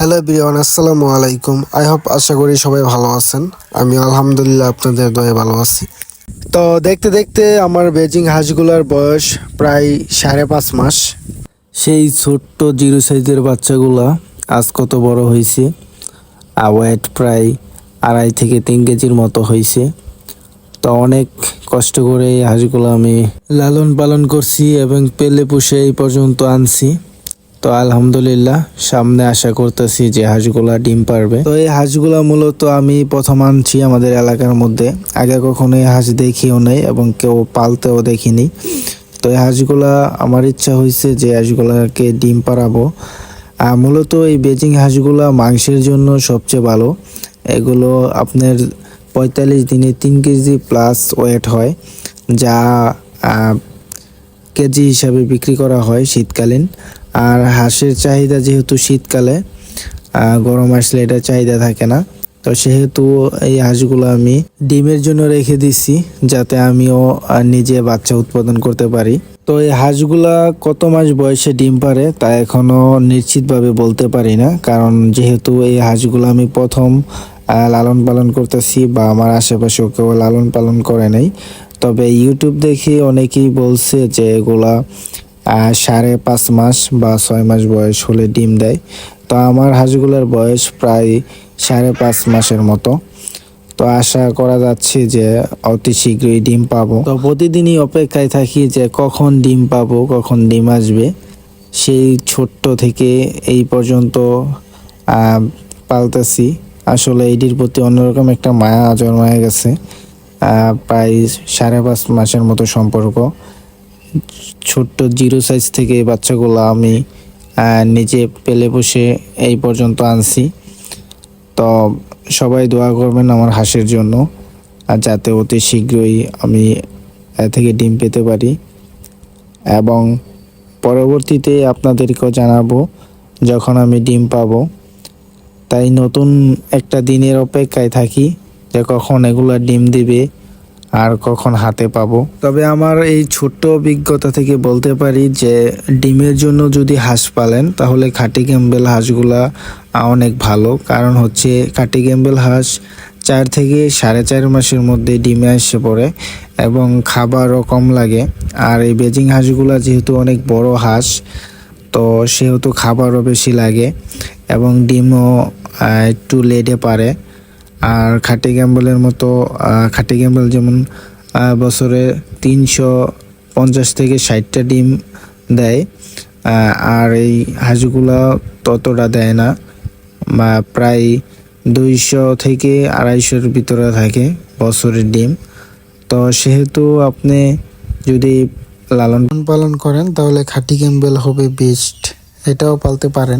Hello বিরিয়ান আসসালামু আলাইকুম I hope আশা করি সবাই ভালো আছেন। আমি আলহামদুলিল্লাহ আপনাদের দয়ে ভালো আছি। তো দেখতে দেখতে আমার বেজিং হাঁসগুলোর বয়স প্রায় সাড়ে পাঁচ মাস। সেই ছোট্ট জিরো সাইজের বাচ্চাগুলা আজ কত বড় হয়েছে? ওয়েট প্রায় আড়াই থেকে তিন কেজির মতো হয়েছে। তো অনেক কষ্ট করে এই হাঁসগুলো আমি লালন পালন করছি এবং পেলে পুষে এই পর্যন্ত আনছি। তো আলহামদুলিল্লাহ, সামনে আশা করতেছি যে হাঁসগুলা ডিম পারবে। তো এই হাঁসগুলা মূলত আমি প্রথম আনছি আমাদের এলাকার মধ্যে। আগে কখনো এই হাঁস দেখিও নাই এবং কেউ পালতেও দেখিনি। তো এই হাঁসগুলা আমার ইচ্ছা হয়েছে যে হাঁসগুলাকে ডিম পাড়াবো। আর মূলত এই বেজিং হাঁসগুলা মাংসের জন্য সবচেয়ে ভালো। এগুলো আপনার পঁয়তাল্লিশ দিনে তিন কেজি প্লাস ওয়েট হয়, যা কেজি হিসাবে বিক্রি করা হয় শীতকালীন। আর হাঁসের চাহিদা যেহেতু শীতকালে গরম আসলে এটা চাহিদা থাকে না। তো সেহেতু এই হাঁসগুলো আমি ডিমের জন্য রেখে দিছি, যাতে আমিও নিজে বাচ্চা উৎপাদন করতে পারি। তো এই হাঁসগুলা কত মাস বয়সে ডিম পারে, তা এখনও নিশ্চিতভাবে বলতে পারি না। কারণ যেহেতু এই হাঁসগুলো আমি প্রথম লালন পালন করতেছি বা আমার আশেপাশেও কেউ লালন পালন করে নাই। তবে ইউটিউব দেখে অনেকেই বলছে যে এগুলা সাড়ে পাঁচ মাস বা ছয় মাস বয়স হলে ডিম দেয়। তো আমার হাঁসগুলোর বয়স প্রায় সাড়ে পাঁচ মাসের মতো। তো আশা করা যাচ্ছে যে অতি শীঘ্রই ডিম পাবো। তো প্রতিদিনই অপেক্ষায় থাকি যে কখন ডিম পাবো, কখন ডিম আসবে। সেই ছোট্ট থেকে এই পর্যন্ত পালতেছি। আসলে এটির প্রতি অন্যরকম একটা মায়া জন্মায় গেছে। প্রায় সাড়ে পাঁচ মাসের মতো সম্পর্ক। ছোট্ট জিরো সাইজ থেকে বাচ্চাগুলো আমি নিজে পেলে বসে এই পর্যন্ত আনছি। তো সবাই দোয়া করবেন আমার হাঁসের জন্য, আর যাতে অতি শীঘ্রই আমি থেকে ডিম পেতে পারি। এবং পরবর্তীতে আপনাদেরকেও জানাব, যখন আমি ডিম পাব। তাই নতুন একটা দিনের অপেক্ষায় থাকি যে কখন এগুলো ডিম দিবে আর কখন হাতে পাবো। তবে আমার এই ছোট্ট অভিজ্ঞতা থেকে বলতে পারি যে, ডিমের জন্য যদি হাঁস পালেন, তাহলে খাটি ক্যাম্বেল হাঁসগুলা অনেক ভালো। কারণ হচ্ছে খাটি ক্যাম্বেল হাঁস চার থেকে সাড়ে চার মাসের মধ্যে ডিমে এসে পড়ে এবং খাবারও কম লাগে। আর এই বেজিং হাঁসগুলা যেহেতু অনেক বড় হাঁস, তো সেহেতু খাবারও বেশি লাগে এবং ডিমও একটু লেটে পারে। আর খাটি গ্যাম্বলের মতো খাটি গ্যাম্বল যেমন বছরে তিনশো পঞ্চাশ থেকে ষাটটা ডিম দেয় আর এই হাঁসগুলা ততটা দেয় না, বা প্রায় দুইশো থেকে আড়াইশোর ভিতরে থাকে বছরের ডিম। তো সেহেতু আপনি যদি লালন পালন করেন, তাহলে খাটি ক্যাম্বেল হবে বেস্ট এটাও পালতে পারেন।